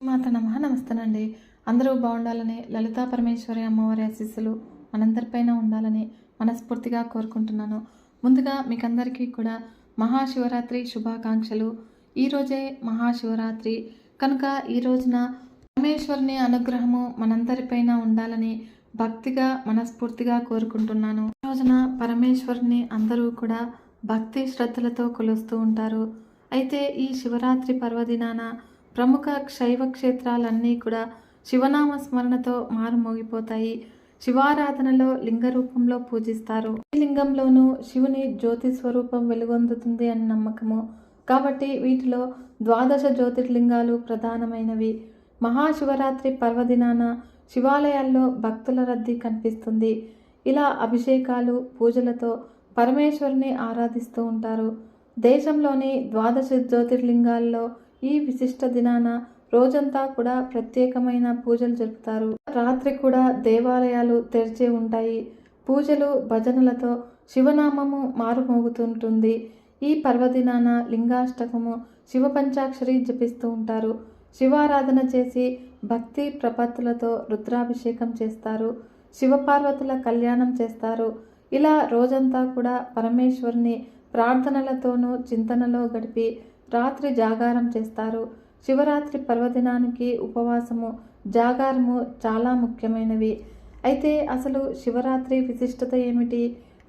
మాత నమ నమస్తేనండి. అందరూ బాగుండాలని లలితా పరమేశ్వరి అమ్మవారి ఆశీస్సులు మనందరిపైన ఉండాలని మనస్ఫూర్తిగా కోరుకుంటున్నాను. ముందుగా మీకందరికీ కూడా మహాశివరాత్రి శుభాకాంక్షలు. ఈరోజే మహాశివరాత్రి. కనుక ఈ రోజున పరమేశ్వరుని అనుగ్రహము మనందరిపైన ఉండాలని భక్తిగా మనస్ఫూర్తిగా కోరుకుంటున్నాను. ఈ రోజున పరమేశ్వరుని అందరూ కూడా భక్తి శ్రద్ధలతో కొలుస్తూ ఉంటారు. అయితే ఈ శివరాత్రి పర్వదినాన ప్రముఖ శైవ క్షేత్రాలన్నీ కూడా శివనామ స్మరణతో మారుమోగిపోతాయి శివారాధనలో లింగ రూపంలో పూజిస్తారు. ఈ లింగంలోనూ శివుని జ్యోతి స్వరూపం వెలుగొందుతుంది అని నమ్మకము. కాబట్టి వీటిలో ద్వాదశ జ్యోతిర్లింగాలు ప్రధానమైనవి. మహాశివరాత్రి పర్వదినాన శివాలయాల్లో భక్తుల రద్దీ కనిపిస్తుంది. ఇలా అభిషేకాలు పూజలతో పరమేశ్వరుని ఆరాధిస్తూ ఉంటారు. దేశంలోని ద్వాదశ జ్యోతిర్లింగాల్లో ఈ విశిష్ట దినాన రోజంతా కూడా ప్రత్యేకమైన పూజలు జరుపుతారు. రాత్రి కూడా దేవాలయాలు తెరిచే ఉంటాయి. పూజలు భజనలతో శివనామము మారుమోగుతుంటుంది. ఈ పర్వదినాన లింగాష్టకము శివ పంచాక్షరి జపిస్తూ ఉంటారు. శివారాధన చేసి భక్తి ప్రపత్తులతో రుద్రాభిషేకం చేస్తారు. శివపార్వతుల కళ్యాణం చేస్తారు. ఇలా రోజంతా కూడా పరమేశ్వరుని ప్రార్థనలతోనూ చింతనలో గడిపి రాత్రి జాగారం చేస్తారు. శివరాత్రి పర్వదినానికి ఉపవాసము జాగారము చాలా ముఖ్యమైనవి. అయితే అసలు శివరాత్రి విశిష్టత ఏమిటి?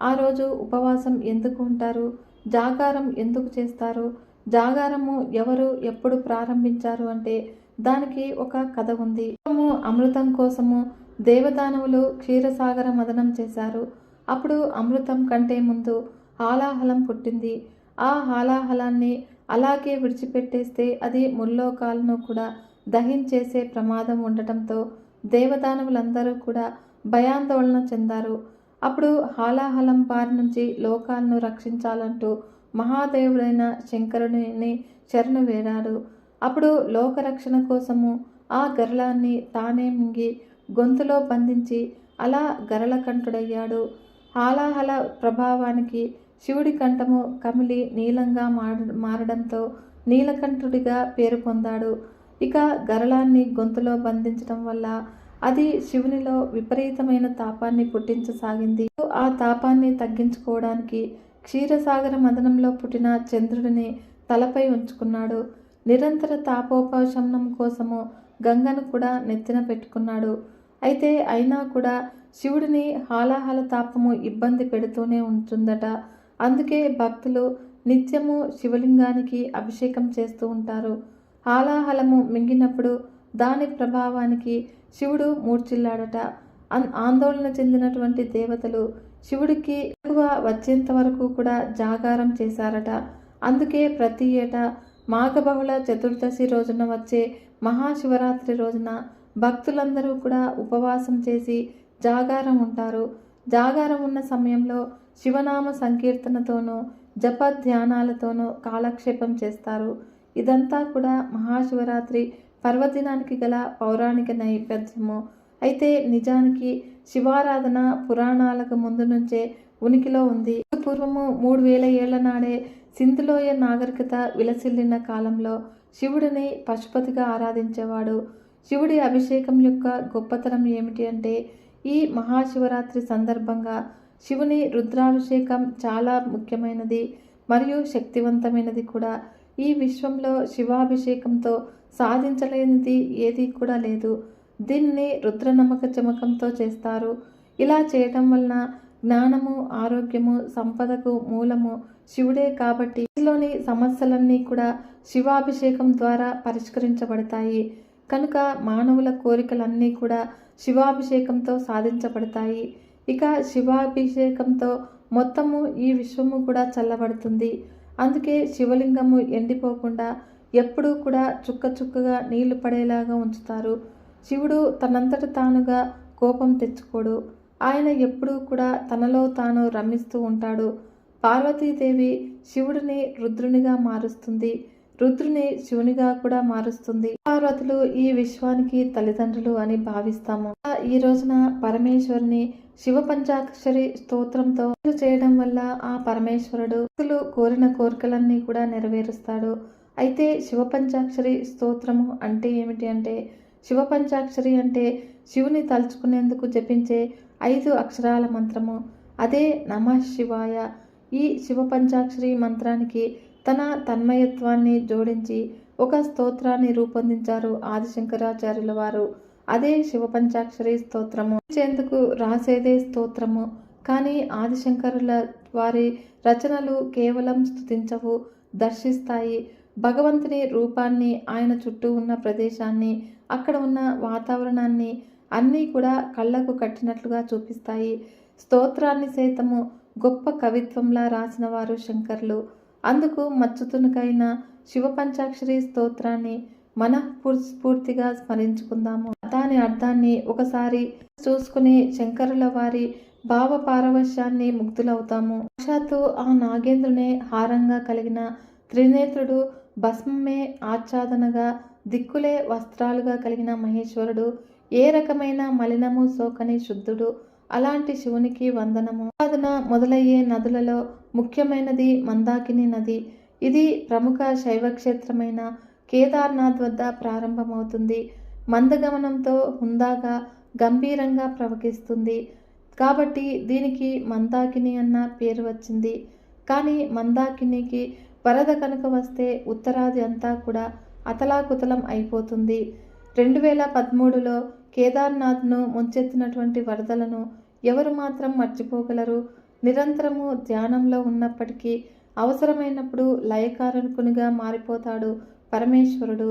ఆ రోజు ఉపవాసం ఎందుకు ఉంటారు? జాగారం ఎందుకు చేస్తారు? జాగారము ఎవరు ఎప్పుడు ప్రారంభించారు అంటే దానికి ఒక కథ ఉంది. అమృతం కోసము దేవదానవులు క్షీరసాగర మదనం చేశారు. అప్పుడు అమృతం కంటే ముందు హాలాహలం పుట్టింది. ఆ హాలాహలాన్ని అలాగే విడిచిపెట్టేస్తే అది ముల్లోకాలను కూడా దహించేసే ప్రమాదం ఉండటంతో దేవదానవులందరూ కూడా భయాందోళన చెందారు. అప్పుడు హాలాహలం బారి నుంచి లోకాలను రక్షించాలంటూ మహాదేవుడైన శంకరుని శరణు వేరారు. అప్పుడు లోకరక్షణ కోసము ఆ గరళాన్ని తానే మింగి గొంతులో బంధించి అలా గరళకంఠుడయ్యాడు. హాలాహల ప్రభావానికి శివుడి కంఠము కమిలి నీలంగా మార మారడంతో నీలకంఠుడిగా పేరు పొందాడు. ఇక గరళాన్ని గొంతులో బంధించడం వల్ల అది శివునిలో విపరీతమైన తాపాన్ని పుట్టించసాగింది. ఆ తాపాన్ని తగ్గించుకోవడానికి క్షీరసాగర మదనంలో పుట్టిన చంద్రుడిని తలపై ఉంచుకున్నాడు. నిరంతర తాపోపశమనం కోసము గంగను కూడా నెత్తిన పెట్టుకున్నాడు. అయితే అయినా కూడా శివుడిని హాలాహల తాపము ఇబ్బంది పెడుతూనే ఉంటుందట. అందుకే భక్తులు నిత్యము శివలింగానికి అభిషేకం చేస్తూ ఉంటారు. హాలాహలము మింగినప్పుడు దాని ప్రభావానికి శివుడు మూర్చిల్లాడట అన్- ఆందోళన చెందినటువంటి దేవతలు శివుడికి ఎక్కువ వచ్చేంత వరకు కూడా జాగారం చేశారట. అందుకే ప్రతి ఏటా మాఘబహుళ చతుర్దశి రోజున వచ్చే మహాశివరాత్రి రోజున భక్తులందరూ కూడా ఉపవాసం చేసి జాగారం ఉంటారు. జాగారం ఉన్న సమయంలో శివనామ సంకీర్తనతోనూ జప ధ్యానాలతోనూ కాలక్షేపం చేస్తారు. ఇదంతా కూడా మహాశివరాత్రి పర్వదినానికి గల పౌరాణిక నేపథ్యము అయితే నిజానికి శివారాధన పురాణాలకు ముందు నుంచే ఉనికిలో ఉంది. పూర్వము మూడు వేల ఏళ్ళ నాడే సింధులోయ నాగరికత విలసిల్లిన కాలంలో శివుడిని పశుపతిగా ఆరాధించేవాడు. శివుడి అభిషేకం యొక్క గొప్పతనం ఏమిటి అంటే ఈ మహాశివరాత్రి సందర్భంగా శివుని రుద్రాభిషేకం చాలా ముఖ్యమైనది మరియు శక్తివంతమైనది కూడా. ఈ విశ్వంలో శివాభిషేకంతో సాధించలేనిది ఏది కూడా లేదు. దీన్ని రుద్ర నమ్మక చమకంతో చేస్తారు. ఇలా చేయటం వలన జ్ఞానము ఆరోగ్యము సంపదకు మూలము శివుడే కాబట్టి ఇందులోని సమస్యలన్నీ కూడా శివాభిషేకం ద్వారా పరిష్కరించబడతాయి. కనుక మానవుల కోరికలన్నీ కూడా శివాభిషేకంతో సాధించబడతాయి. ఇక శివాభిషేకంతో మొత్తము ఈ విశ్వము కూడా చల్లబడుతుంది. అందుకే శివలింగము ఎండిపోకుండా ఎప్పుడూ కూడా చుక్క చుక్కగా నీళ్ళు పడేలాగా ఉంచుతారు. శివుడు తనంతట తానుగా కోపం తెచ్చుకోడు. ఆయన ఎప్పుడూ కూడా తనలో తాను రమిస్తూ ఉంటాడు. పార్వతీదేవి శివుడిని రుద్రునిగా మారుస్తుంది. రుద్రుని శివునిగా కూడా మారుస్తుంది. పార్వతులు ఈ విశ్వానికి తల్లిదండ్రులు అని భావిస్తాము. ఈ రోజున పరమేశ్వరుని శివ పంచాక్షరి స్తోత్రంతో చేయడం వల్ల ఆ పరమేశ్వరుడు భక్తులు కోరిన కోరికలన్నీ కూడా నెరవేరుస్తాడు. అయితే శివపంచాక్షరి స్తోత్రము అంటే ఏమిటి అంటే శివ పంచాక్షరి అంటే శివుని తలుచుకునేందుకు జపించే ఐదు అక్షరాల మంత్రము. అదే నమ శివాయ. ఈ శివపంచాక్షరి మంత్రానికి తన తన్మయత్వాన్ని జోడించి ఒక స్తోత్రాన్ని రూపొందించారు ఆదిశంకరాచార్యుల వారు. అదే శివపంచాక్షరి స్తోత్రము. చేందుకు రాసేదే స్తోత్రము. కానీ ఆదిశంకరుల వారి రచనలు కేవలం స్థుతించవు దర్శిస్తాయి. భగవంతుని రూపాన్ని ఆయన చుట్టూ ఉన్న ప్రదేశాన్ని అక్కడ ఉన్న వాతావరణాన్ని అన్నీ కూడా కళ్ళకు కట్టినట్లుగా చూపిస్తాయి. స్తోత్రాన్ని సైతము గొప్ప కవిత్వంలా రాసిన వారు శంకర్లు. అందుకు మచ్చుతునకైన శివపంచాక్షరి స్తోత్రాన్ని మనఃస్ఫూర్తిగా స్మరించుకుందాము. దాని అర్థాన్ని ఒకసారి చూసుకుని శంకరుల వారి భావ పారవశ్యాన్ని ముగ్ధులవుతాము సాక్షాత్తు ఆ నాగేంద్రునే హారంగా కలిగిన త్రినేత్రుడు భస్మమే ఆచ్ఛాదనగా దిక్కులే వస్త్రాలుగా కలిగిన మహేశ్వరుడు ఏ రకమైన మలినము సోకని శుద్ధుడు అలాంటి శివునికి వందనము. ఆచ్ఛాదన మొదలయ్యే నదులలో ముఖ్యమైనది మందాకిని నది. ఇది ప్రముఖ శైవక్షేత్రమైన కేదార్నాథ్ వద్ద ప్రారంభమవుతుంది. మందగమనంతో హుందాగా గంభీరంగా ప్రవహిస్తుంది. కాబట్టి దీనికి మందాకిని అన్న పేరు వచ్చింది. కానీ మందాకినికి వరద కనుక వస్తే ఉత్తరాది అంతా కూడా అతలాకుతలం అయిపోతుంది. రెండు వేల పదమూడులో కేదార్నాథ్ను ముంచెత్తినటువంటి వరదలను ఎవరు మాత్రం మర్చిపోగలరు? నిరంతరము ధ్యానంలో ఉన్నప్పటికీ అవసరమైనప్పుడు లయకారకునిగా మారిపోతాడు పరమేశ్వరుడు.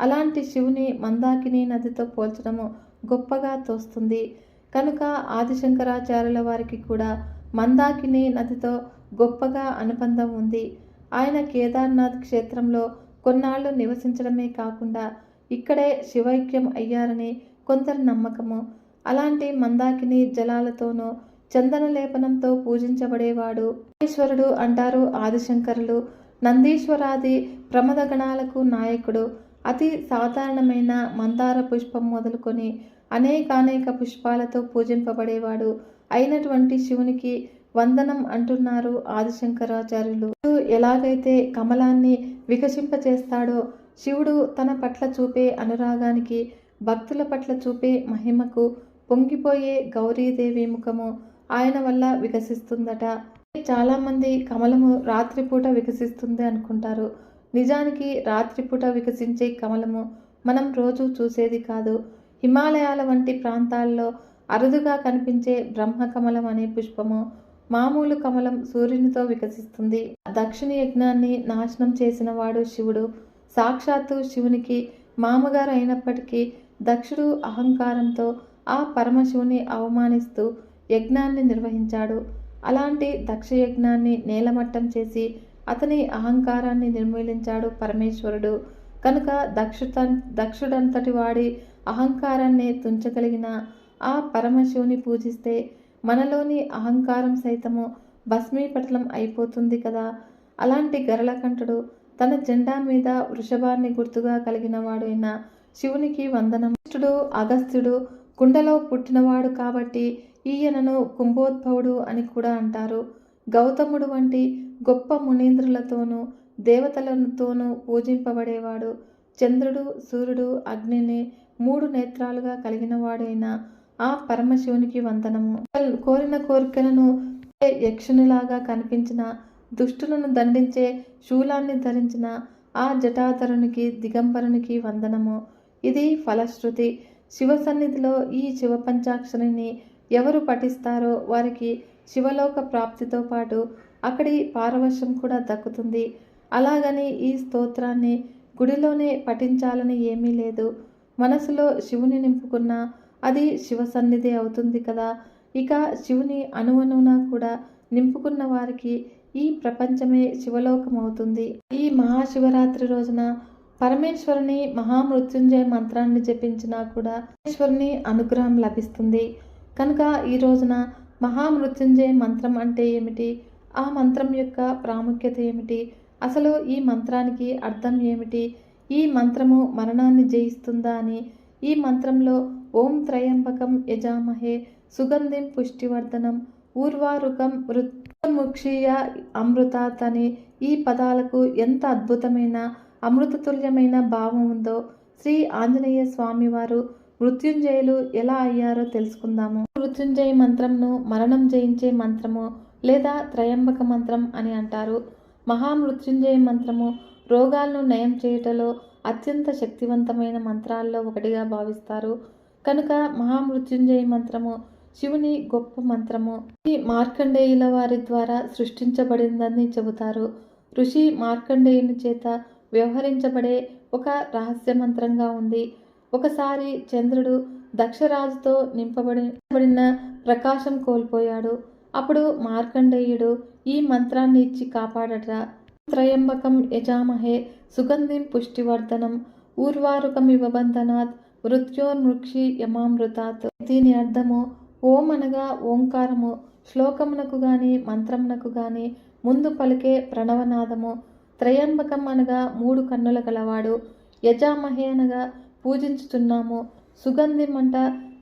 అలాంటి శివుని మందాకిని నదితో పోల్చడము గొప్పగా తోస్తుంది. కనుక ఆదిశంకరాచార్యుల వారికి కూడా మందాకిని నదితో గొప్పగా అనుబంధం ఉంది. ఆయన కేదార్నాథ్ క్షేత్రంలో కొన్నాళ్ళు నివసించడమే కాకుండా ఇక్కడే శివైక్యం అయ్యారని కొందరి నమ్మకము. అలాంటి మందాకిని జలాలతోనూ చందన లేపనంతో పూజించబడేవాడు. ఈశ్వరుడు అంటారు ఆదిశంకరులు నందీశ్వరాది ప్రమదగణాలకు నాయకుడు. అతి సాధారణమైన మందార పుష్పం మొదలుకొని అనేకానేక పుష్పాలతో పూజింపబడేవాడు. అయినటువంటి శివునికి వందనం అంటున్నారు ఆదిశంకరాచార్యులు. ఎలాగైతే కమలాన్ని వికసింపచేస్తాడో శివుడు తన పట్ల చూపే అనురాగానికి భక్తుల పట్ల చూపే మహిమకు పొంగిపోయే గౌరీదేవి ముఖము ఆయన వల్ల వికసిస్తుందట. చాలామంది కమలము రాత్రిపూట వికసిస్తుంది అనుకుంటారు. నిజానికి రాత్రిపూట వికసించే కమలము మనం రోజు చూసేది కాదు. హిమాలయాల వంటి ప్రాంతాల్లో అరుదుగా కనిపించే బ్రహ్మ కమలం అనే పుష్పము మామూలు కమలం సూర్యునితో వికసిస్తుంది. దక్షిణ యజ్ఞాన్ని నాశనం చేసిన వాడు శివుడు. సాక్షాత్తు శివునికి మామగారు అయినప్పటికీ దక్షుడు అహంకారంతో ఆ పరమశివుని అవమానిస్తూ యజ్ఞాన్ని నిర్వహించాడు. అలాంటి దక్షయజ్ఞాన్ని నేలమట్టం చేసి అతని అహంకారాన్ని నిర్మూలించాడు పరమేశ్వరుడు. కనుక దక్షుత దక్షుడంతటి వాడి అహంకారాన్ని తుంచగలిగిన ఆ పరమశివుని పూజిస్తే మనలోని అహంకారం సైతము భస్మీపటలం అయిపోతుంది కదా. అలాంటి గరళకంఠుడు తన జెండా మీద వృషభాన్ని గుర్తుగా కలిగిన వాడైన శివునికి వందనం. అగస్త్యుడు కుండలో పుట్టినవాడు కాబట్టి ఈయనను కుంభోద్భవుడు అని కూడా అంటారు. గౌతముడు వంటి గొప్ప మునీంద్రులతోనూ దేవతలతోనూ పూజింపబడేవాడు. చంద్రుడు సూర్యుడు అగ్నిని మూడు నేత్రాలుగా కలిగిన వాడైన ఆ పరమశివునికి వందనము. కోరిన కోరికలను యక్షునిలాగా కనిపించిన దుష్టులను దండించే శూలాన్ని ధరించిన ఆ జటాధరునికి దిగంబరునికి వందనము. ఇది ఫలశ్రుతి. శివ సన్నిధిలో ఈ శివ పంచాక్షరిని ఎవరు పఠిస్తారో వారికి శివలోక ప్రాప్తితో పాటు అక్కడి పారవశ్యం కూడా దక్కుతుంది. అలాగని ఈ స్తోత్రాన్ని గుడిలోనే పఠించాలని ఏమీ లేదు. మనసులో శివుని నింపుకున్న అది శివ సన్నిధి అవుతుంది కదా. ఇక శివుని అణువణువున కూడా నింపుకున్న వారికి ఈ ప్రపంచమే శివలోకం అవుతుంది ఈ మహాశివరాత్రి రోజున పరమేశ్వరుని మహామృత్యుంజయ మంత్రాన్ని జపించినా కూడా పరమేశ్వరుని అనుగ్రహం లభిస్తుంది. కనుక ఈ రోజున మహామృత్యుంజయ మంత్రం అంటే ఏమిటి? ఆ మంత్రం యొక్క ప్రాముఖ్యత ఏమిటి? అసలు ఈ మంత్రానికి అర్థం ఏమిటి? ఈ మంత్రము మరణాన్ని జయిస్తుందా అని ఈ మంత్రంలో ఓం త్రయంబకం యజామహే సుగంధిం పుష్టివర్ధనం ఊర్వారుకం మృత్యుముక్షీయ అమృతాత్ అనే ఈ పదాలకు ఎంత అద్భుతమైన అమృతతుల్యమైన భావం ఉందో శ్రీ ఆంజనేయ స్వామివారు మృత్యుంజయులు ఎలా అయ్యారో తెలుసుకుందాము. మృత్యుంజయ మంత్రంను మరణం జయించే మంత్రము లేదా త్రయంబక మంత్రం అని అంటారు. మహామృత్యుంజయ మంత్రము రోగాలను నయం చేయుటలో అత్యంత శక్తివంతమైన మంత్రాల్లో ఒకటిగా భావిస్తారు. కనుక మహామృత్యుంజయ మంత్రము శివుని గొప్ప మంత్రము. ఈ మార్కండేయుల వారి ద్వారా సృష్టించబడిందని చెబుతారు. ఋషి మార్కండేయుని చేత వ్యవహరించబడే ఒక రహస్య మంత్రంగా ఉంది. ఒకసారి చంద్రుడు దక్షరాజుతో నింపబడిన ప్రకాశం కోల్పోయాడు. అప్పుడు మార్కండేయుడు ఈ మంత్రాన్ని ఇచ్చి కాపాడట. త్రయంబకం యజామహే సుగంధిం పుష్టివర్ధనం ఊర్వారుకమివబంధనాత్ మృత్యోన్మృక్షి మృత్యోర్మృక్షి యమామృతాత్. దీని అర్థము ఓం అనగా ఓంకారము. శ్లోకమునకు గాని మంత్రమునకు గాని ముందు పలికే ప్రణవనాదము. త్రయంబకం అనగా మూడు కన్నుల గలవాడు. యజామహే అనగా పూజించుతున్నాము సుగంధిం అంట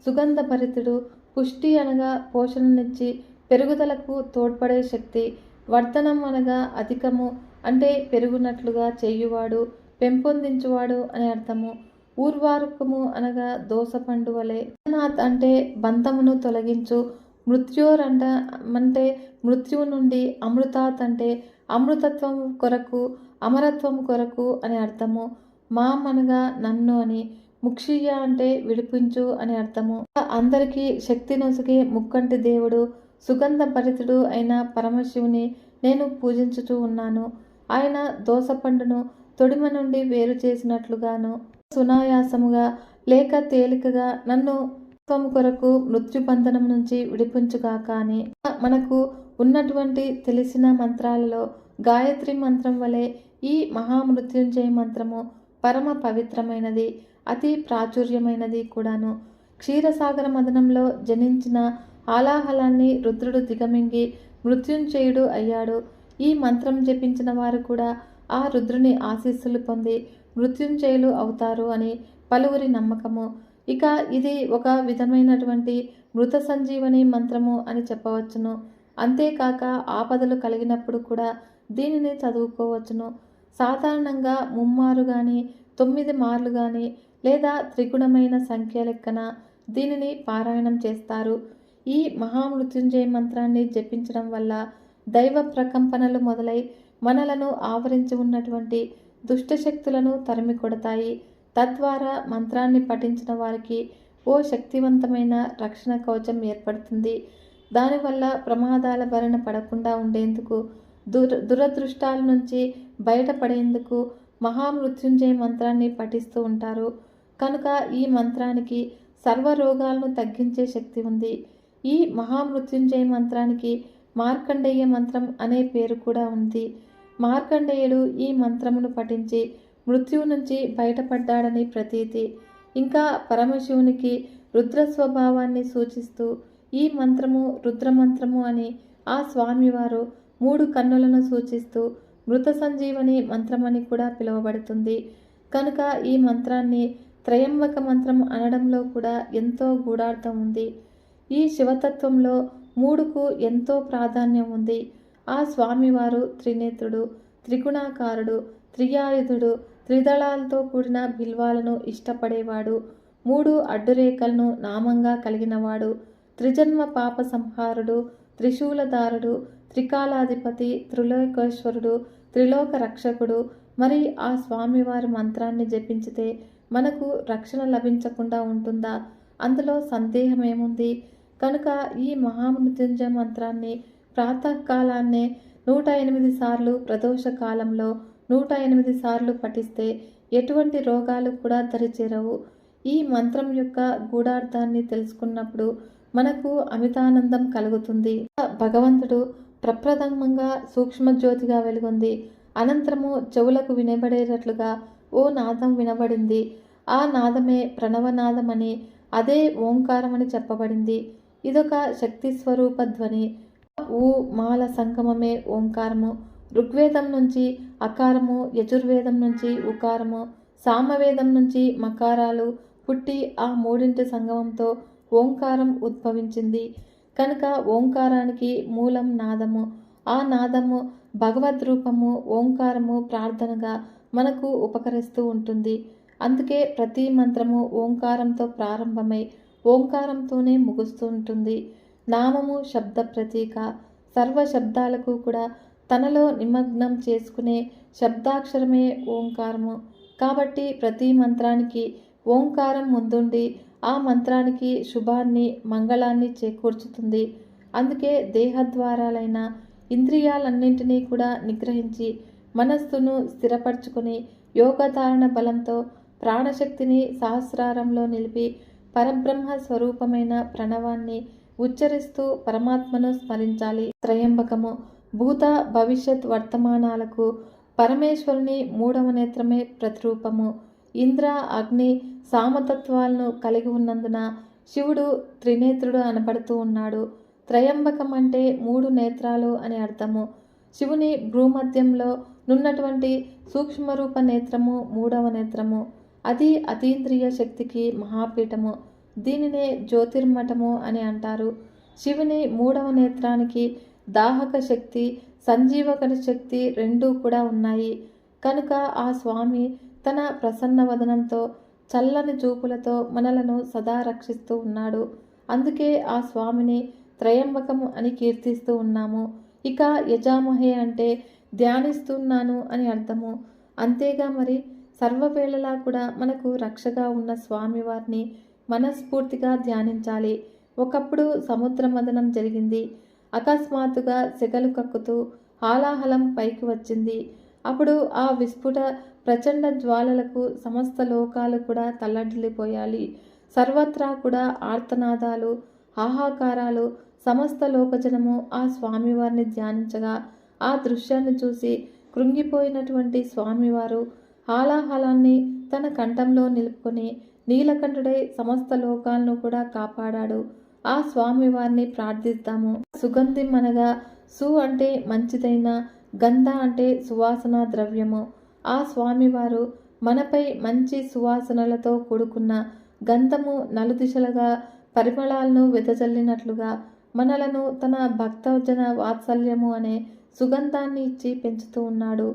సుగంధభరితుడు పుష్టి అనగా పోషణనిచ్చి పెరుగుదలకు తోడ్పడే శక్తి వర్ధనం అనగా అధికము అంటే పెరుగునట్లుగా చేయువాడు పెంపొందించువాడు అని అర్థము. ఊర్వారుకము అనగా దోసపండు వలె నాథ్ అంటే బంధమును తొలగించు మృత్యోర్ అంట అంటే మృత్యువు నుండి అమృతాత్ అంటే అమృతత్వం కొరకు అమరత్వం కొరకు అని అర్థము. మామ్ అనగా నన్ను అని ముక్షియ అంటే విడిపించు అని అర్థము. అందరికీ శక్తి నొసగి ముక్కంటి దేవుడు సుగంధ భరితుడు అయిన పరమశివుని నేను పూజించుతూ ఉన్నాను. ఆయన దోసపండును తొడిమ నుండి వేరు చేసినట్లుగాను సునాయాసముగా లేక తేలికగా నన్ను త్వము కొరకు మృత్యుబంధనం నుంచి విడిపించుగాక అని మనకు ఉన్నటువంటి తెలిసిన మంత్రాలలో గాయత్రి మంత్రం వలె ఈ మహామృత్యుంజయ మంత్రము పరమ పవిత్రమైనది అతి ప్రాచుర్యమైనది కూడాను. క్షీరసాగర మదనంలో జనించిన ఆలాహలాన్ని రుద్రుడు దిగమింగి మృత్యుంజయుడు అయ్యాడు. ఈ మంత్రం జపించిన వారు కూడా ఆ రుద్రుని ఆశీస్సులు పొంది మృత్యుంజయులు అవుతారు అని పలువురి నమ్మకము. ఇక ఇది ఒక విధమైనటువంటి మృత సంజీవని మంత్రము అని చెప్పవచ్చును. అంతేకాక ఆపదలు కలిగినప్పుడు కూడా దీనిని చదువుకోవచ్చును. సాధారణంగా ముమ్మారు కానీ తొమ్మిది మార్లు కానీ లేదా త్రిగుణమైన సంఖ్య లెక్కన దీనిని పారాయణం చేస్తారు. ఈ మహామృత్యుంజయ మంత్రాన్ని జపించడం వల్ల దైవ ప్రకంపనలు మొదలై మనలను ఆవరించి ఉన్నటువంటి దుష్టశక్తులను తరిమి కొడతాయి. తద్వారా మంత్రాన్ని పఠించిన వారికి ఓ శక్తివంతమైన రక్షణ కవచం ఏర్పడుతుంది. దానివల్ల ప్రమాదాల బారిన పడకుండా ఉండేందుకు దుర దురదృష్టాల నుంచి బయటపడేందుకు మహామృత్యుంజయ మంత్రాన్ని పఠిస్తూ ఉంటారు. కనుక ఈ మంత్రానికి సర్వ రోగాలను తగ్గించే శక్తి ఉంది. ఈ మహామృత్యుంజయ మంత్రానికి మార్కండేయ మంత్రం అనే పేరు కూడా ఉంది. మార్కండేయుడు ఈ మంత్రమును పఠించి మృత్యువు నుంచి బయటపడ్డాడని ప్రతీతి. ఇంకా పరమశివునికి రుద్ర స్వభావాన్ని సూచిస్తూ ఈ మంత్రము రుద్రమంత్రము అని ఆ స్వామివారు మూడు కన్నులను సూచిస్తూ మృత సంజీవని మంత్రమని కూడా పిలువబడుతుంది. కనుక ఈ మంత్రాన్ని త్రయంబక మంత్రం అనడంలో కూడా ఎంతో గూఢార్థం ఉంది. ఈ శివతత్వంలో మూడుకు ఎంతో ప్రాధాన్యం ఉంది. ఆ స్వామివారు త్రినేత్రుడు త్రిగుణాకారుడు త్రియాయుధుడు త్రిదళాలతో కూడిన బిల్వాలను ఇష్టపడేవాడు. మూడు అడ్డురేఖలను నామంగా కలిగినవాడు. త్రిజన్మ పాప సంహారుడు త్రిశూలధారుడు త్రికాలాధిపతి త్రిలోకేశ్వరుడు త్రిలోక రక్షకుడు. మరి ఆ స్వామివారి మంత్రాన్ని జపించితే మనకు రక్షణ లభించకుండా ఉంటుందా? అందులో సందేహం ఏముంది కనుక ఈ మహామృత్యుంజయ మంత్రాన్ని ప్రాతకాలాన్నే నూట ఎనిమిది సార్లు ప్రదోష కాలంలో నూట ఎనిమిది సార్లు పఠిస్తే ఎటువంటి రోగాలు కూడా దరిచేరవు. ఈ మంత్రం యొక్క గూఢార్థాన్ని తెలుసుకున్నప్పుడు మనకు అమితానందం కలుగుతుంది. భగవంతుడు ప్రప్రథమంగా సూక్ష్మజ్యోతిగా వెలుగొంది. అనంతరము చెవులకు వినబడేటట్లుగా ఓ నాదం వినబడింది. ఆ నాదమే ప్రణవనాదమని అదే ఓంకారమని చెప్పబడింది. ఇదొక శక్తి స్వరూప ధ్వని. ఊ మాల సంగమమే ఓంకారము. ఋగ్వేదం నుంచి అకారము యజుర్వేదం నుంచి ఉకారము సామవేదం నుంచి మకారాలు పుట్టి ఆ మూడింటి సంగమంతో ఓంకారం ఉద్భవించింది. కనుక ఓంకారానికి మూలం నాదము. ఆ నాదము భగవద్ రూపము ఓంకారము ప్రార్థనగా మనకు ఉపకరిస్తూ ఉంటుంది. అందుకే ప్రతి మంత్రము ఓంకారంతో ప్రారంభమై ఓంకారంతోనే ముగుస్తూ ఉంటుంది. నామము శబ్ద ప్రతీక. సర్వ శబ్దాలకు కూడా తనలో నిమగ్నం చేసుకునే శబ్దాక్షరమే ఓంకారము. కాబట్టి ప్రతి మంత్రానికి ఓంకారం ముందుండి ఆ మంత్రానికి శుభాన్ని మంగళాన్ని చేకూర్చుతుంది. అందుకే దేహద్వారాలైన ఇంద్రియాలన్నింటినీ కూడా నిగ్రహించి మనస్సును స్థిరపరచుకుని యోగధారణ బలంతో ప్రాణశక్తిని సహస్రారంలో నిలిపి పరబ్రహ్మ స్వరూపమైన ప్రణవాన్ని ఉచ్చరిస్తూ పరమాత్మను స్మరించాలి. త్రయంబకము భూత భవిష్యత్ వర్తమానాలకు పరమేశ్వరుని మూడవ నేత్రమే ప్రతిరూపము. ఇంద్ర అగ్ని సామతత్వాలను కలిగి ఉన్నందున శివుడు త్రినేత్రుడు అనబడుతూ ఉన్నాడు. త్రయంబకం అంటే మూడు నేత్రాలు అని అర్థము. శివుని భ్రూమధ్యంలో నున్నటువంటి సూక్ష్మరూప నేత్రము మూడవ నేత్రము. అది అతీంద్రియ శక్తికి మహాపీఠము. దీనినే జ్యోతిర్మఠము అని అంటారు. శివుని మూడవ నేత్రానికి దాహక శక్తి సంజీవకర శక్తి రెండూ కూడా ఉన్నాయి. కనుక ఆ స్వామి తన ప్రసన్న వదనంతో చల్లని చూపులతో మనలను సదా రక్షిస్తూ ఉన్నాడు. అందుకే ఆ స్వామిని త్రయంబకము అని కీర్తిస్తూ ఉన్నాము. ఇక యజామహే అంటే ధ్యానిస్తున్నాను అని అర్థము. అంతేగా మరి సర్వవేళలా కూడా మనకు రక్షగా ఉన్న స్వామివారిని మనస్ఫూర్తిగా ధ్యానించాలి. ఒకప్పుడు సముద్ర మదనం జరిగింది. అకస్మాత్తుగా సెగలు కక్కుతూ హాలాహలం పైకి వచ్చింది. అప్పుడు ఆ విస్ఫుట ప్రచండ జ్వాలలకు సమస్త లోకాలు కూడా తల్లడిల్లిపోయాలి. సర్వత్రా కూడా ఆర్తనాదాలు హాహాకారాలు సమస్త లోకజనము ఆ స్వామివారిని ధ్యానించగా ఆ దృశ్యాన్ని చూసి కృంగిపోయినటువంటి స్వామివారు హాలాహలాన్ని తన కంఠంలో నిలుపుకొని నీలకంఠుడై సమస్త లోకాలను కూడా కాపాడాడు. ఆ స్వామివారిని ప్రార్థిస్తాము సుగంధి అనగా సు అంటే మంచిదైన గంధ అంటే సువాసన ద్రవ్యము. ఆ స్వామివారు మనపై మంచి సువాసనలతో కూడుకున్న గంధము నలుదిశలుగా పరిమళాలను వెదజల్లినట్లుగా మనలను తన భక్తజన వాత్సల్యము అనే సుగంధాన్ని ఇచ్చి పెంచుతూ ఉన్నాడు.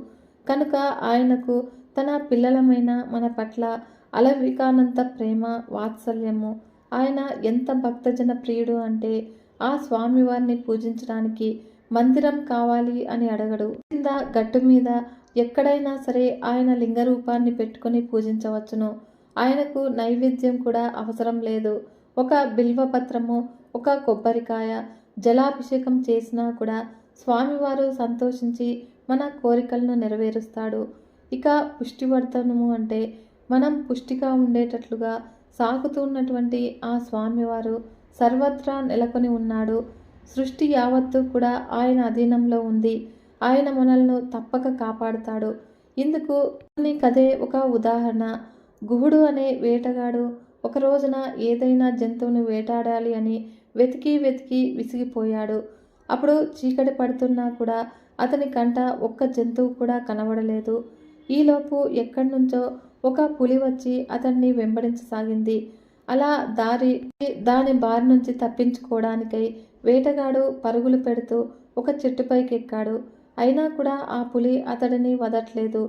కనుక ఆయనకు తన పిల్లలమైన మన పట్ల అలవికానంత ప్రేమ వాత్సల్యము. ఆయన ఎంత భక్తజన ప్రియుడు అంటే ఆ స్వామివారిని పూజించడానికి మందిరం కావాలి అని అడగడు. కింద గట్టు మీద ఎక్కడైనా సరే ఆయన లింగ రూపాన్ని పెట్టుకొని పూజించవచ్చును. ఆయనకు నైవేద్యం కూడా అవసరం లేదు. ఒక బిల్వపత్రము ఒక కొబ్బరికాయ జలాభిషేకం చేసినా కూడా స్వామివారు సంతోషించి మన కోరికలను నెరవేరుస్తాడు. ఇక పుష్టివర్ధనము అంటే మనం పుష్టిగా ఉండేటట్లుగా సాగుతున్నటువంటి ఆ స్వామివారు సర్వత్రా నెలకొని ఉన్నాడు. సృష్టి యావత్తు కూడా ఆయన అధీనంలో ఉంది. ఆయన మనల్ని తప్పక కాపాడుతాడు. ఇందుకు కదే ఒక ఉదాహరణ. గుహుడు అనే వేటగాడు ఒక రోజున ఏదైనా జంతువును వేటాడాలి అని వెతికి వెతికి విసిగిపోయాడు. అప్పుడు చీకటి పడుతున్నా కూడా అతని కంట ఒక్క జంతువు కూడా కనబడలేదు. ఈలోపు ఎక్కడి నుంచో ఒక పులి వచ్చి అతన్ని వెంబడించసాగింది. అలా దారి దాని బారి నుంచి తప్పించుకోవడానికై వేటగాడు పరుగులు పెడుతూ ఒక చెట్టుపైకి ఎక్కాడు అయినా కూడా ఆ పులి అతడిని వదట్లేదు.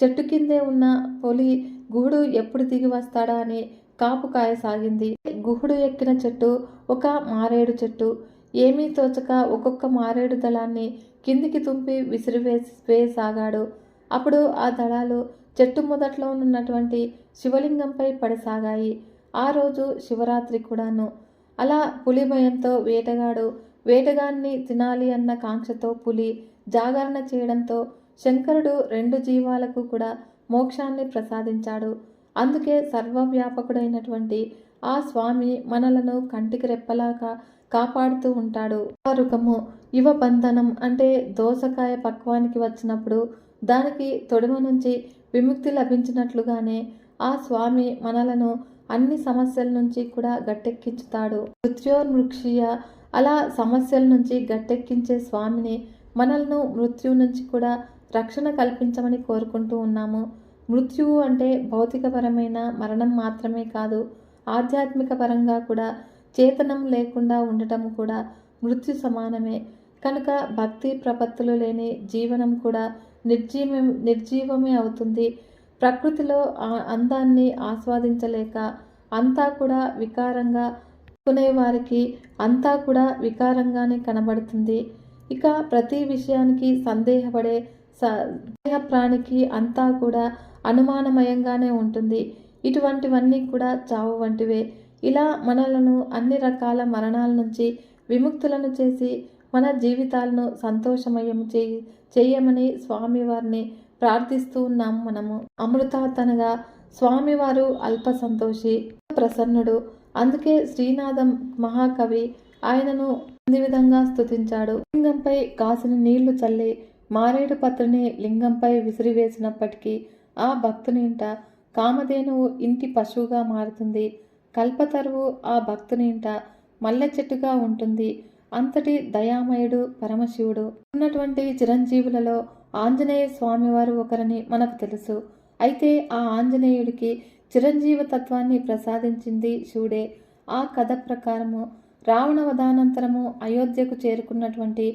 చెట్టు కిందే ఉన్న పులి గుహుడు ఎప్పుడు దిగి వస్తాడా అని కాపు కాయసాగింది. గుహుడు ఎక్కిన చెట్టు ఒక మారేడు చెట్టు. ఏమీ తోచక ఒక్కొక్క మారేడు దళాన్ని కిందికి తుంపి విసిరివేసి వేయసాగాడు. అప్పుడు ఆ దళాలు చెట్టు మొదట్లో ఉన్నటువంటి శివలింగంపై పడసాగాయి. ఆ రోజు శివరాత్రి కూడాను. అలా పులి భయంతో వేటగాడు వేటగాన్ని తినాలి అన్న కాంక్షతో పులి జాగరణ చేయడంతో శంకరుడు రెండు జీవాలకు కూడా మోక్షాన్ని ప్రసాదించాడు. అందుకే సర్వవ్యాపకుడైనటువంటి ఆ స్వామి మనలను కంటికి రెప్పలాగా కాపాడుతూ ఉంటాడు. రుకము యువ బంధనం అంటే దోసకాయ పక్వానికి వచ్చినప్పుడు దానికి తొడిమ నుంచి విముక్తి లభించినట్లుగానే ఆ స్వామి మనలను అన్ని సమస్యల నుంచి కూడా గట్టెక్కించుతాడు. మృత్యోర్మృక్షీయ అలా సమస్యల నుంచి గట్టెక్కించే స్వామిని మనల్ని మృత్యు నుంచి కూడా రక్షణ కల్పించమని కోరుకుంటూ ఉన్నాము. మృత్యువు అంటే భౌతికపరమైన మరణం మాత్రమే కాదు ఆధ్యాత్మిక పరంగా కూడా చేతనం లేకుండా ఉండటం కూడా మృత్యు సమానమే. కనుక భక్తి ప్రపత్తులు లేని జీవనం కూడా నిర్జీవం నిర్జీవమే అవుతుంది. ప్రకృతిలో ఆ అందాన్ని ఆస్వాదించలేక అంతా కూడా వికారంగా కొనేవారికి అంతా కూడా వికారంగానే కనబడుతుంది. ఇక ప్రతి విషయానికి సందేహపడే సందేహ ప్రాణికి అంతా కూడా అనుమానమయంగానే ఉంటుంది. ఇటువంటివన్నీ కూడా చావు వంటివే. ఇలా మనలను అన్ని రకాల మరణాల నుంచి విముక్తులను చేసి మన జీవితాలను సంతోషమయం చేయి చేయమని స్వామివారిని ప్రార్థిస్తూ ఉన్నాం మనము. అమృతాతనగా స్వామివారు అల్ప సంతోషి ప్రసన్నుడు. అందుకే శ్రీనాథం మహాకవి ఆయనను ఈ విధంగా స్తుతించాడు. లింగంపై కాసిన నీళ్ళు చల్లి మారేడు పత్రిని లింగంపై విసిరివేసినప్పటికీ ఆ భక్తుని ఇంట కామధేనువు ఇంటి పశువుగా మారుతుంది. కల్పతరువు ఆ భక్తుని ఇంట మల్లె చెట్టుగా ఉంటుంది. అంతటి దయామయుడు పరమశివుడు. ఉన్నటువంటి చిరంజీవులలో ఆంజనేయ స్వామివారు ఒకరని మనకు తెలుసు. అయితే ఆ ఆంజనేయుడికి చిరంజీవ తత్వాన్ని ప్రసాదించింది శివుడే. ఆ కథ ప్రకారము రావణవధానంతరము అయోధ్యకు చేరుకున్నటువంటి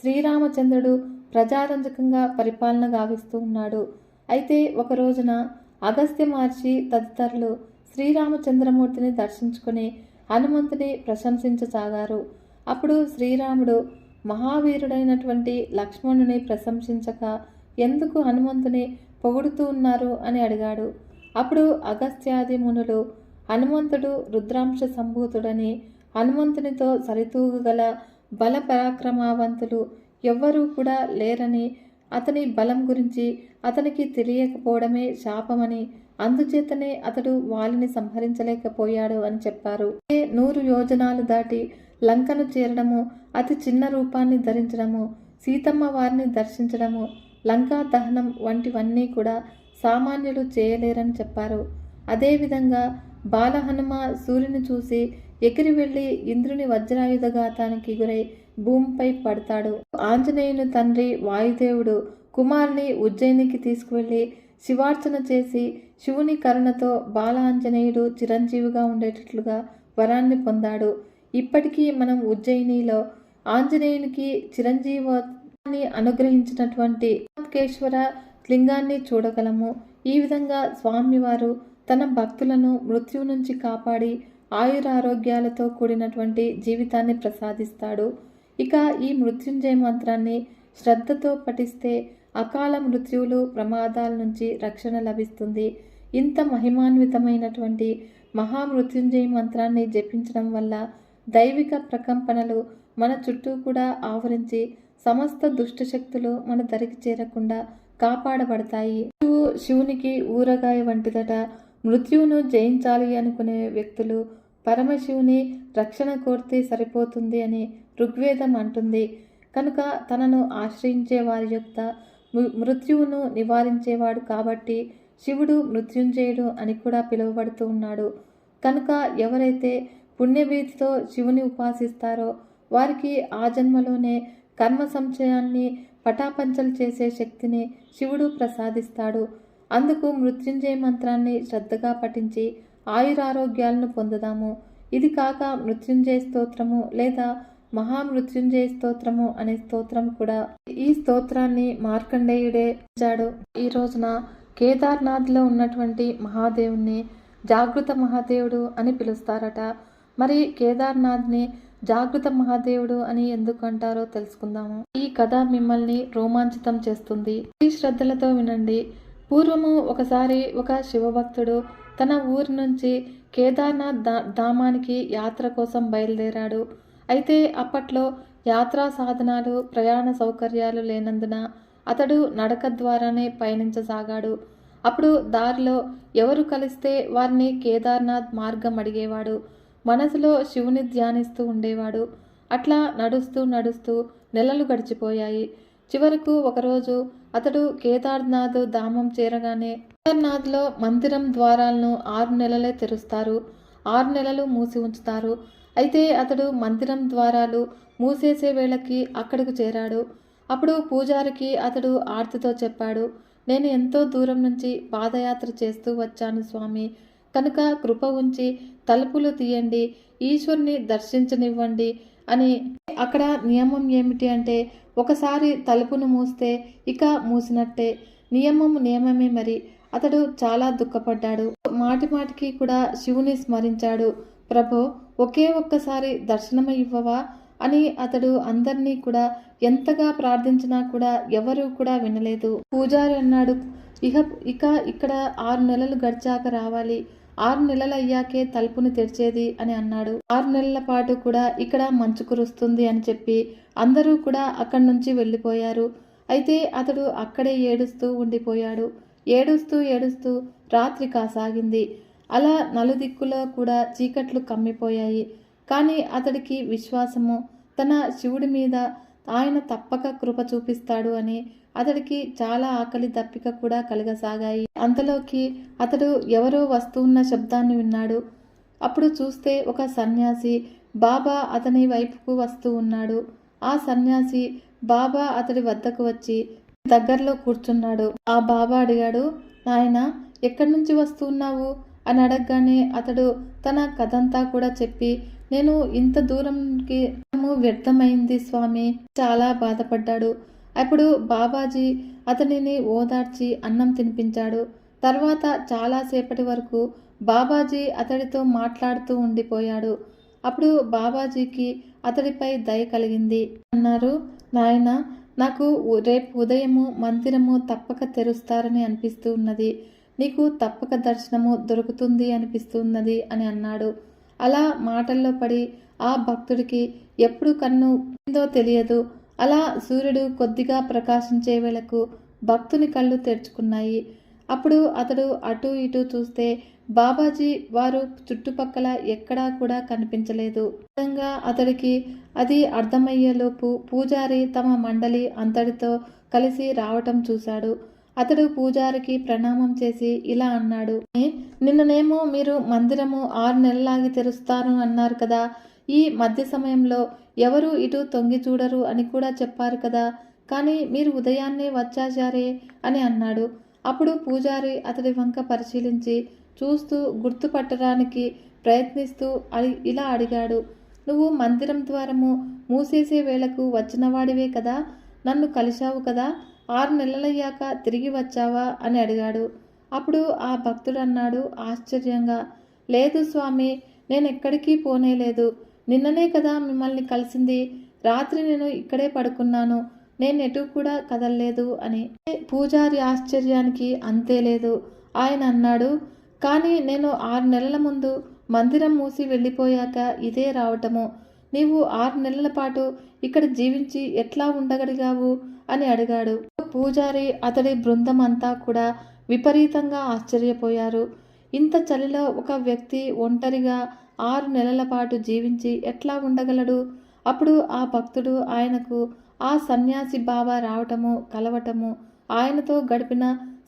శ్రీరామచంద్రుడు ప్రజారంజకంగా పరిపాలన గావిస్తూ ఉన్నాడు. అయితే ఒక రోజున అగస్త్య మహర్షి తదితరులు శ్రీరామచంద్రమూర్తిని దర్శించుకుని హనుమంతుని ప్రశంసించసాగారు. అప్పుడు శ్రీరాముడు మహావీరుడైనటువంటి లక్ష్మణుని ప్రశంసించక ఎందుకు హనుమంతుని పొగుడుతూ ఉన్నారు అని అడిగాడు. అప్పుడు అగస్త్యాది మునులు హనుమంతుడు రుద్రాంశ సంభూతుడని హనుమంతునితో సరితూగల బల పరాక్రమవంతులు ఎవ్వరూ కూడా లేరని అతని బలం గురించి అతనికి తెలియకపోవడమే శాపమని అందుచేతనే అతడు వాలిని సంహరించలేకపోయాడు అని చెప్పారు. ఏ నూరు యోజనాలు దాటి లంకను చేరడము అతి చిన్న రూపాన్ని ధరించడము సీతమ్మ వారిని దర్శించడము లంకా దహనం వంటివన్నీ కూడా సామాన్యులు చేయలేరని చెప్పారు. అదేవిధంగా బాలహనుమ సూర్యుని చూసి ఎగిరి వెళ్ళి ఇంద్రుని వజ్రాయుధఘాతానికి గురై భూమిపై పడతాడు. ఆంజనేయుని తండ్రి వాయుదేవుడు కుమారుని ఉజ్జయినికి తీసుకువెళ్ళి శివార్చన చేసి శివుని కరుణతో బాల ఆంజనేయుడు చిరంజీవిగా ఉండేటట్లుగా వరాన్ని పొందాడు. ఇప్పటికీ మనం ఉజ్జయినిలో ఆంజనేయునికి చిరంజీవాన్ని అనుగ్రహించినటువంటి కేశ్వర లింగాన్ని చూడగలము. ఈ విధంగా స్వామివారు తన భక్తులను మృత్యువు నుంచి కాపాడి ఆయురారోగ్యాలతో కూడినటువంటి జీవితాన్ని ప్రసాదిస్తాడు. ఇక ఈ మృత్యుంజయ మంత్రాన్ని శ్రద్ధతో పఠిస్తే అకాల మృత్యువులు ప్రమాదాల నుంచి రక్షణ లభిస్తుంది. ఇంత మహిమాన్వితమైనటువంటి మహామృత్యుంజయ మంత్రాన్ని జపించడం వల్ల దైవిక ప్రకంపనలు మన చుట్టూ కూడా ఆవరించి సమస్త దుష్టశక్తులు మన దరికి చేరకుండా కాపాడబడతాయి. శివు శివునికి ఊరగాయ వంటిదట మృత్యువును జయించాలి అనుకునే వ్యక్తులు పరమశివుని రక్షణ కోరితే సరిపోతుంది అని ఋగ్వేదం అంటుంది. కనుక తనను ఆశ్రయించే వారి యొక్క మృత్యువును నివారించేవాడు కాబట్టి శివుడు మృత్యుంజయుడు అని కూడా పిలువబడుతూ ఉన్నాడు. కనుక ఎవరైతే పుణ్యభీతితో శివుని ఉపాసిస్తారో వారికి ఆ జన్మలోనే కర్మ సంశయాన్ని పటాపంచలు చేసే శక్తిని శివుడు ప్రసాదిస్తాడు. అందుకు మృత్యుంజయ మంత్రాన్ని శ్రద్ధగా పఠించి ఆయురారోగ్యాలను పొందుదాము. ఇది కాక మృత్యుంజయ స్తోత్రము లేదా మహామృత్యుంజయ స్తోత్రము అనే స్తోత్రం కూడా ఈ స్తోత్రాన్ని మార్కండేయుడే ఇచ్చాడు ఈ రోజున కేదార్నాథ్లో ఉన్నటువంటి మహాదేవుణ్ణి జాగృత మహాదేవుడు అని పిలుస్తారట. మరి కేదార్నాథ్ని జాగృత మహాదేవుడు అని ఎందుకు అంటారో తెలుసుకుందాము. ఈ కథ మిమ్మల్ని రోమాంచితం చేస్తుంది. ఈ శ్రద్ధలతో వినండి. పూర్వము ఒకసారి ఒక శివభక్తుడు తన ఊరి నుంచి కేదార్నాథ్ దా ధామానికి యాత్ర కోసం బయలుదేరాడు. అయితే అప్పట్లో యాత్రా సాధనాలు ప్రయాణ సౌకర్యాలు లేనందున అతడు నడక ద్వారానే పయనించసాగాడు. అప్పుడు దారిలో ఎవరు కలిస్తే వారిని కేదార్నాథ్ మార్గం అడిగేవాడు. మనసులో శివుని ధ్యానిస్తూ ఉండేవాడు. అట్లా నడుస్తూ నడుస్తూ నెలలు గడిచిపోయాయి. చివరకు ఒకరోజు అతడు కేదార్నాథ్ ధామం చేరగానే కేదార్నాథ్లో మందిరం ద్వారాలను ఆరు నెలలే తెరుస్తారు. ఆరు నెలలు మూసి ఉంచుతారు. అయితే అతడు మందిరం ద్వారాలు మూసేసే వేళకి అక్కడికి చేరాడు. అప్పుడు పూజారికి అతడు ఆర్తితో చెప్పాడు నేను ఎంతో దూరం నుంచి పాదయాత్ర చేస్తూ వచ్చాను స్వామి. కనుక కృప ఉంచి తలుపులు తీయండి ఈశ్వరుని దర్శించనివ్వండి అని. అక్కడ నియమం ఏమిటి అంటే ఒకసారి తలుపును మూస్తే ఇక మూసినట్టే. నియమం నియమమే మరి. అతడు చాలా దుఃఖపడ్డాడు. మాటి మాటికి కూడా శివుని స్మరించాడు. ప్రభో ఒకే ఒక్కసారి దర్శనం ఇవ్వవా? అని అతడు అందరినీ కూడా ఎంతగా ప్రార్థించినా కూడా ఎవరూ కూడా వినలేదు. పూజారి అన్నాడు ఇక ఇక ఇక్కడ ఆరు నెలలు గడిచాక రావాలి. ఆరు నెలలు అయ్యాకే తలుపుని తెరిచేది అని అన్నాడు. ఆరు నెలల పాటు కూడా ఇక్కడ మంచు కురుస్తుంది అని చెప్పి అందరూ కూడా అక్కడి నుంచి వెళ్ళిపోయారు. అయితే అతడు అక్కడే ఏడుస్తూ ఉండిపోయాడు. ఏడుస్తూ ఏడుస్తూ రాత్రి కాసాగింది. అలా నలుదిక్కులో కూడా చీకట్లు కమ్మిపోయాయి. కానీ అతడికి విశ్వాసము తన శివుడి మీద ఆయన తప్పక కృప చూపిస్తాడు అని అతడికి చాలా ఆకలి దప్పిక కూడా కలగసాగాయి. అంతలోకి అతడు ఎవరో వస్తున్న శబ్దాన్ని విన్నాడు. అప్పుడు చూస్తే ఒక సన్యాసి బాబా అతని వైపుకు వస్తూ ఉన్నాడు. ఆ సన్యాసి బాబా అతడి వద్దకు వచ్చి దగ్గరలో కూర్చున్నాడు. ఆ బాబా అడిగాడు నాయన ఎక్కడి నుంచి వస్తున్నావు? అని అడగగానే అతడు తన కథంతా కూడా చెప్పి నేను ఇంత దూరంకి వ్యర్థమైంది స్వామి. చాలా బాధపడ్డాడు. అప్పుడు బాబాజీ అతనిని ఓదార్చి అన్నం తినిపించాడు. తర్వాత చాలాసేపటి వరకు బాబాజీ అతడితో మాట్లాడుతూ ఉండిపోయాడు. అప్పుడు బాబాజీకి అతడిపై దయ కలిగింది. అన్నారు నాయన నాకు రేపు ఉదయము మందిరము తప్పక తెరుస్తారని అనిపిస్తూ ఉన్నది. నీకు తప్పక దర్శనము దొరుకుతుంది అనిపిస్తున్నది అని అన్నాడు. అలా మాటల్లో పడి ఆ భక్తుడికి ఎప్పుడు కన్ను ఉందో తెలియదు. అలా సూర్యుడు కొద్దిగా ప్రకాశించే వేళకు భక్తుని కళ్ళు తెరుచుకున్నాయి. అప్పుడు అతడు అటు ఇటు చూస్తే బాబాజీ వారు చుట్టుపక్కల ఎక్కడా కూడా కనిపించలేదు. విధంగా అతడికి అది అర్థమయ్యేలోపు పూజారి తమ మండలి అంతటితో కలిసి రావటం చూశాడు. అతడు పూజారికి ప్రణామం చేసి ఇలా అన్నాడు నిన్ననేమో మీరు మందిరము ఆరు నెలలాగి తెరుస్తారు అన్నారు కదా. ఈ మధ్య సమయంలో ఎవరు ఇటు తొంగి చూడరు అని కూడా చెప్పారు కదా. కానీ మీరు ఉదయాన్నే వచ్చాచారే అని అన్నాడు. అప్పుడు పూజారి అతడి వంక పరిశీలించి చూస్తూ గుర్తుపట్టడానికి ప్రయత్నిస్తూ అడి- ఇలా అడిగాడు. నువ్వు మందిరం ద్వారము మూసేసే వేళకు వచ్చినవాడివే కదా? నన్ను కలిశావు కదా? ఆరు నెలలయ్యాక తిరిగి వచ్చావా? అని అడిగాడు. అప్పుడు ఆ భక్తుడు అన్నాడు ఆశ్చర్యంగా. లేదు స్వామి నేను ఎక్కడికి పోనేలేదు. నిన్ననే కదా మిమ్మల్ని కలిసింది. రాత్రి నేను ఇక్కడే పడుకున్నాను. నేను ఎటు కూడా కదలలేదు అని. పూజారి ఆశ్చర్యానికి అంతే లేదు. ఆయన అన్నాడు కానీ నేను ఆరు నెలల ముందు మందిరం మూసి వెళ్ళిపోయాక ఇదే రావటము. నీవు ఆరు నెలల పాటు ఇక్కడ జీవించి ఎట్లా ఉండగలిగావు? అని అడిగాడు. పూజారి అతడి బృందం అంతా కూడా విపరీతంగా ఆశ్చర్యపోయారు. ఇంత చలిలో ఒక వ్యక్తి ఒంటరిగా ఆరు నెలల పాటు జీవించి ఎట్లా ఉండగలడు? అప్పుడు ఆ భక్తుడు ఆయనకు ఆ సన్యాసి బావ రావటము కలవటము ఆయనతో గడిపిన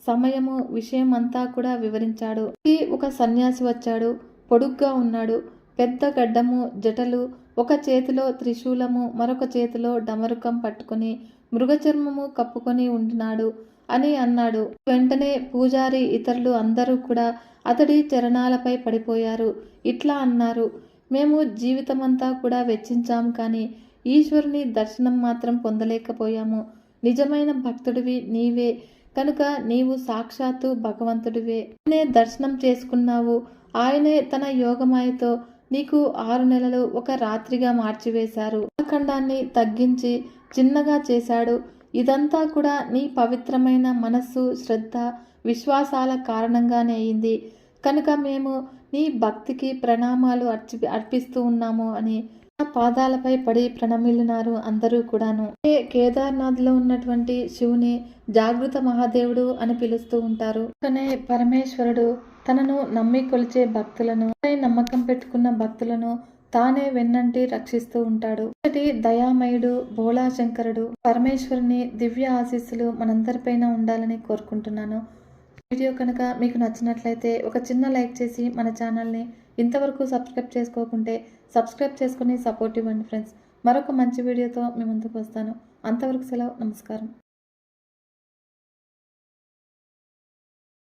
సమయము విషయం అంతా కూడా వివరించాడు. ఈ ఒక సన్యాసి వచ్చాడు పొడుగ్గా ఉన్నాడు పెద్ద గడ్డము జటలు ఒక చేతిలో త్రిశూలము మరొక చేతిలో డమరుకం పట్టుకొని మృగచర్మము కప్పుకొని ఉంటున్నాడు అని అన్నాడు. వెంటనే పూజారి ఇతరులు అందరూ కూడా అతడి చరణాలపై పడిపోయారు. ఇట్లా అన్నారు మేము జీవితమంతా కూడా వెచ్చించాం కానీ ఈశ్వరుని దర్శనం మాత్రం పొందలేకపోయాము. నిజమైన భక్తుడివి నీవే. కనుక నీవు సాక్షాత్తు భగవంతుడివే. నే దర్శనం చేసుకున్నావు. ఆయనే తన యోగమాయతో నీకు ఆరు నెలలు ఒక రాత్రిగా మార్చివేశారు. ఖండాన్ని తగ్గించి చిన్నగా చేశాడు. ఇదంతా కూడా నీ పవిత్రమైన మనస్సు శ్రద్ధ విశ్వాసాల కారణంగానే అయింది. కనుక మేము నీ భక్తికి ప్రణామాలు అర్చి అర్పిస్తూ ఉన్నాము అని పాదాలపై పడి ప్రణమిల్లినారు అందరూ కూడాను. ఏ కేదార్నాథ్లో ఉన్నటువంటి శివుని జాగృత మహాదేవుడు అని పిలుస్తూ ఉంటారు. కానీ పరమేశ్వరుడు. తనను నమ్మి కొలిచే భక్తులను నమ్మకం పెట్టుకున్న భక్తులను తానే వెన్నంటి రక్షిస్తూ ఉంటాడు. ఒకటి దయామయుడు భోళాశంకరుడు పరమేశ్వరుని దివ్య ఆశీస్సులు మనందరిపైన ఉండాలని కోరుకుంటున్నాను. వీడియో కనుక మీకు నచ్చినట్లయితే ఒక చిన్న లైక్ చేసి మన ఛానల్ని ఇంతవరకు సబ్స్క్రైబ్ చేసుకోకుంటే సబ్స్క్రైబ్ చేసుకుని సపోర్ట్ ఇవ్వండి ఫ్రెండ్స్ మరొక మంచి వీడియోతో మీ ముందుకు వస్తాను. అంతవరకు సెలవు. నమస్కారం.